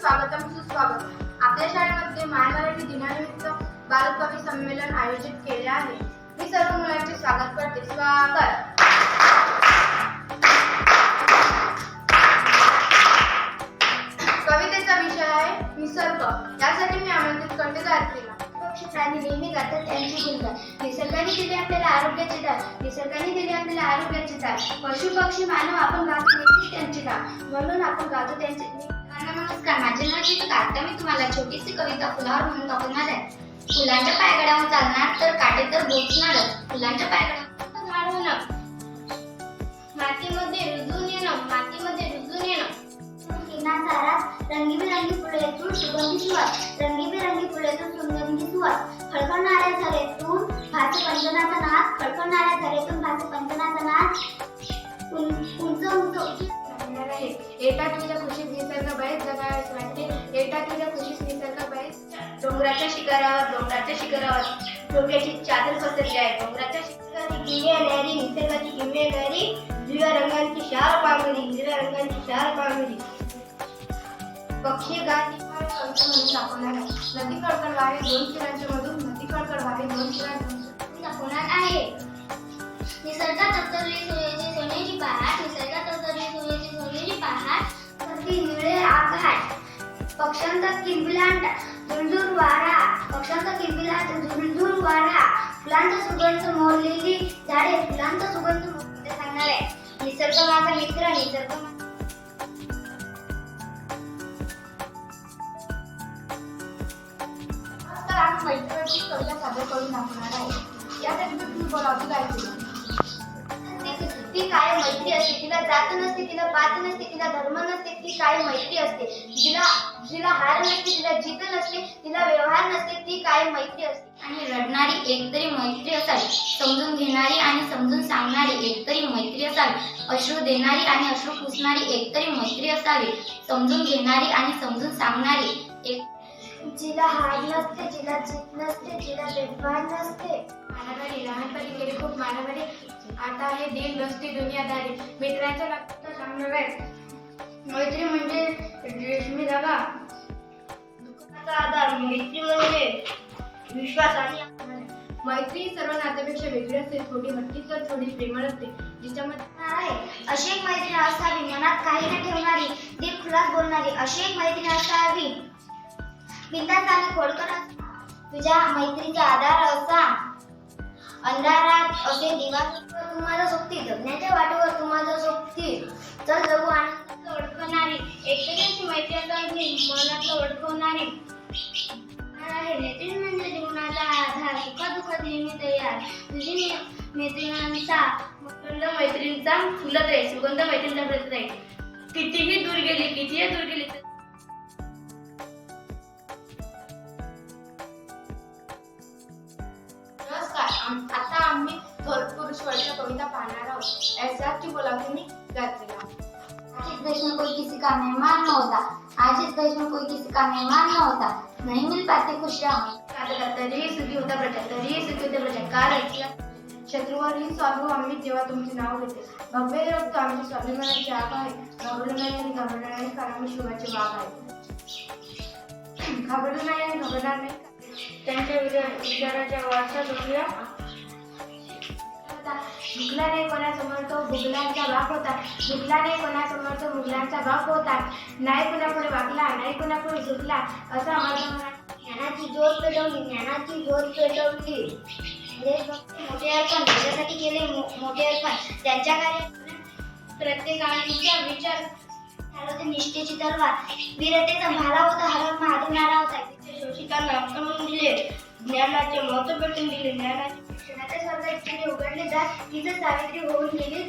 स्वागतम सुस्वागतम आपल्या शाळेमध्ये महामराठी दिनानिमित्त बालकवी संमेलन आयोजित केले आहे. मी सर्व मुलांचे स्वागत करते. स्वागत. कवितेचा विषय आहे निसर्ग. यासाठी मी आमंत्रित करते गायत्रीला. पक्षी प्राणी नेहमी गातात त्यांची गुणगान निसर्गाने दिले आपल्याला आरोग्याचे दार निसर्गाने दिले आपल्याला आरोग्याचे दार पशु पक्षी मानव आपण गातो त्यांची त्यांचे म्हणून आपण गातो त्यांचे नमस्कार माझे नाव गीतिका आता मी तुम्हाला छोटीशी कविता फुलावर म्हणून दाखवणार आहे. फुलांच्या पायगड्यावर चालणार तर काटे तर बोचणारच फुलांच्या पायगड्यावर झाड होणं. मातीमध्ये रुजून येणं मातीमध्ये रुजून येणं. किनासारात रंगीबेरंगी फुलेतून सुगंधी सुवास. रंगीबेरंगी फुलेतून सुगंधी सुवास. खळखळणाऱ्या झरेतून भाचे पंचनाचा नाद. खळखळणाऱ्या झरेतून भाचे पंचनाचा नाद. उंच उंच उंच. म्हणणार आहे एटा तुझ्या खुशीत निसर्ग बाहेर जगावेच वाटते. एटा तुझ्या खुशीत निसर्ग बाहेर. डोंगराच्या शिखरावर डोंगराच्या शिखरावर. डोक्याची चादर पसरली आहे. डोंगराच्या शिखराची किमया लहरी निसर्गाची किमया लहरी हिरव्या रंगांची शार पांगली हिरव्या रंगांची शार पांगली पक्षी गाती कविता म्हणून दाखवणार आहे. नदी कळकळ वाहे दोन किरांच्या मधून नदी खडखड दोन किरांच्या दाखवणार आहे. निसर्गात अवतरली सोन्याची पहाट निळे आकाश पक्ष्यांचा किलबिलाट झुळझुळ वारा. पक्ष्यांचा किलबिलाट झुळझुळ वारा. फुलांचा सुगंध मोरलेली झाडे फुलांचा सुगंध मोरलेली सांगणार आहे निसर्ग माझा मित्र. निसर्ग मैत्रिणी कविता सादर करून दाखवणार आहे यासाठी मी तुम्ही बोलावती गायत्री ती- काय मैत्री असते तिला जात नसते तिला पात नसते तिला धर्म नसते ती काय मैत्री असते. जिला जिला हार नसते तिला जीत नसते तिला व्यवहार नसते ती काय मैत्री असते. आणि रडणारी एकतरी मैत्री असावी समजून घेणारी आणि समजून सांगणारी एकतरी मैत्री असावी अश्रू देणारी आणि अश्रू पुसणारी एकतरी मैत्री असावी समजून घेणारी आणि समजून सांगणारी जिला हार नसते जिला जीत नसते जिला व्यवहार नसते. मानवाने लहानपणी केले खूप मानवाने आता हे दिल नसते दुनियादारी. मित्रांच्या लागतं सांगणार आहे मैत्री म्हणजे रेशमी धागा. दुःखाचा आधार मैत्री म्हणजे विश्वास आणि मैत्री सर्व नात्यापेक्षा वेगळी असते. थोडी हट्टी तर थोडी प्रेमळ असते. जिच्यामध्ये आहे. अशी एक मैत्रीण असावी मनात काही न ठेवणारी दिल खुलास बोलणारी अशी एक मैत्रीण असावी. बिंदास आणि खोडकर तुझ्या मैत्रीचा आधार असा. अंधारात असे दिवा तुम्हाला सोबती जगण्याच्या वाटेवर तुम्हाला सोबती चल जगू आनंद ओळखणारी एकतरी अशी मैत्री असावी मनातलं ओळखवणारी आहे. मैत्रीण म्हणजे जीवनाचा आधार. सुखादुखात नेहमी तयार. तुझी मैत्रिणींचा मैत्रिणांचा सुगंध मैत्रीणचा फुलत आहे सुगंध मैत्रिणीचा फुलत आहे. कितीही दूर गेली कितीही दूर गेली पाहणार आहोत. ऐसाची आशीष देशमुख कोई किसी का मेहमान न होता. आशीष देशमुख कोई किसी का मेहमान न होता. नहीं मिल पाते खुशियाँ आता तरीही सुखी होता प्रजा सुखी होते प्रजा का रचला शत्रूवरही स्वाभू आम्ही तेव्हा तुमचे नाव घेते भव्य रक्त आमची स्वाभिमानाची आग आहे. घाबरलो नाही आणि घाबरणार नाही कारण आम्ही शिवाचे वाघ आहे. घाबरलो नाही आणि घाबरणार नाही त्यांच्या विचाराच्या वारसा दुखल्या. भुकला नाही कोणासमोर तो भुगलांचा बाप होता. भुकला नाही कोणासमोर तो मुघलांचा बाप होता. नाही कोणापुढे वागला नाही कोणापुढे झुकला असा माझा ज्ञानाची जोर पेटवली ज्ञानाची जोर पेटवली. देशभक्ती मोठे अर्पण त्याच्यासाठी केले मो- मोठे अर्पण त्यांच्या कार्य प्रत्येकाचा विचार चालवते निष्ठेची तलवार. वीरतेचा भाला होता हरम माधवणारा होता. शोषितांना आक्रमण दिले. ज्ञानाचे महत्त्व पेटून दिले. ज्ञानाचे शिक्षणाचे स्वर्ग केले जात तिचं सावित्री होऊन गेली.